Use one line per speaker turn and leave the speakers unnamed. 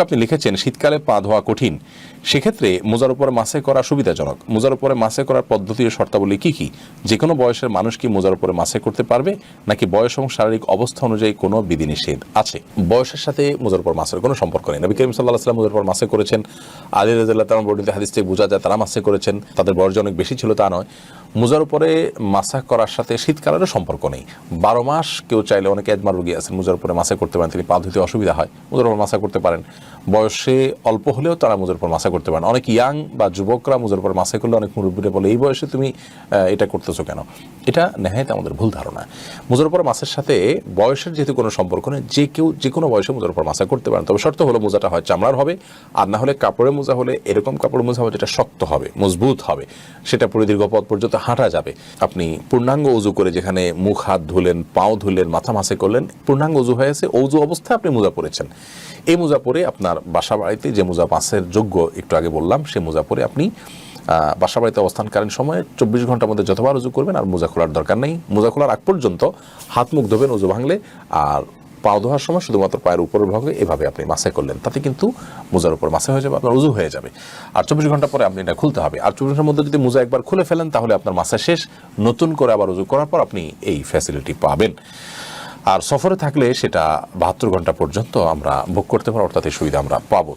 আপনি লিখেছেন, শীতকালে পা ধোয়া কঠিন। সেক্ষেত্রে মোজার উপরে মাসে করা সুবিধাজনক। মোজার উপরে মাসে করার পদ্ধতি ও শর্তাবলী কি কি? যে কোনো বয়সের মানুষ কি মোজার উপরে মাসে করতে পারবে? নাকি বয়স এবং শারীরিক অবস্থা অনুযায়ী কোনো বিধিনিষেধ আছে? বয়সের সাথে মোজার উপর মাসের কোনো সম্পর্ক নেই। নবী করিম সাল্লাহ সাল্লাম মোজার উপর মাসে করেছেন। আলী রাজাল্লাহ তালাম বর্ণিত হাদিস থেকে বোঝা যায়, তারা মাসে করেছেন। তাদের বয়স অনেক বেশি ছিল তা নয়। মোজার উপরে মাসা করার সাথে শীতকালেরও সম্পর্ক নেই। বারো মাস কেউ চাইলে অনেকে একমার রোগী আছেন মোজার উপরে মাসা করতে পারেন, তিনি পা ধুতে অসুবিধা হয়, মোজার উপর মাসা করতে পারেন। বয়সে অল্প হলেও তারা মোজার উপর মাসা করতে পারেন। অনেক ইয়াং বা যুবকরা মোজার উপর মাসা করলে অনেক মুরব্বীরা বলে, এই বয়সে তুমি এটা করতেছো কেন? এটা নেহায়ত আমাদের ভুল ধারণা। মোজার উপর মাসের সাথে বয়সের যেহেতু কোনো সম্পর্ক নেই, যে কেউ যে কোনো বয়সে মোজার উপর মাসা করতে পারেন। তবে শর্ত হলো মোজাটা হয় চামড়ার হবে, আর না হলে কাপড়ের মোজা হলে এরকম কাপড়ের মোজা হবে যেটা শক্ত হবে, মজবুত হবে। সেটা পরিদীর্ঘ পথ পর্যন্ত হাঁটা যাবে। আপনি পূর্ণাঙ্গ উজু করে যেখানে মুখ, হাত ধুলেন, পাও ধুলেন, মাথা মাসে করলেন, পূর্ণাঙ্গ উজু হয়েছে অজু অবস্থায় আপনি মোজা পরেছেন। এই মোজা পরে আপনার বাসা বাড়িতে যে মোজা মাসের যোগ্য, একটু আগে বললাম, সে মোজা পরে আপনি আহ, বাসা বাড়িতে অবস্থানকালীন সময়ে চব্বিশ ঘণ্টার মধ্যে যতবার উজু করবেন আর মোজা খোলার দরকার নেই। মোজা খোলার আগ পর্যন্ত হাত মুখ ধোবেন উজু ভাঙলে আর পাও ধোয়ার সময় শুধুমাত্র পায়ের উপরের ভাগে এভাবে আপনি মাসে করলেন। তাতে কিন্তু মোজার উপর মাসে হয়ে যাবে আপনার উজু হয়ে যাবে। আর চব্বিশ ঘণ্টা পরে আপনি এটা খুলতে হবে। আর চব্বিশ ঘণ্টার মধ্যে যদি মোজা একবার খুলে ফেলেন তাহলে আপনার মাসা শেষ। নতুন করে আবার উজু করার পর আপনি এই ফ্যাসিলিটি পাবেন। আর সফরে থাকলে সেটা বাহাত্তর ঘণ্টা পর্যন্ত আমরা ভোগ করতে পারব অর্থাৎ এই সুবিধা আমরা পাবো।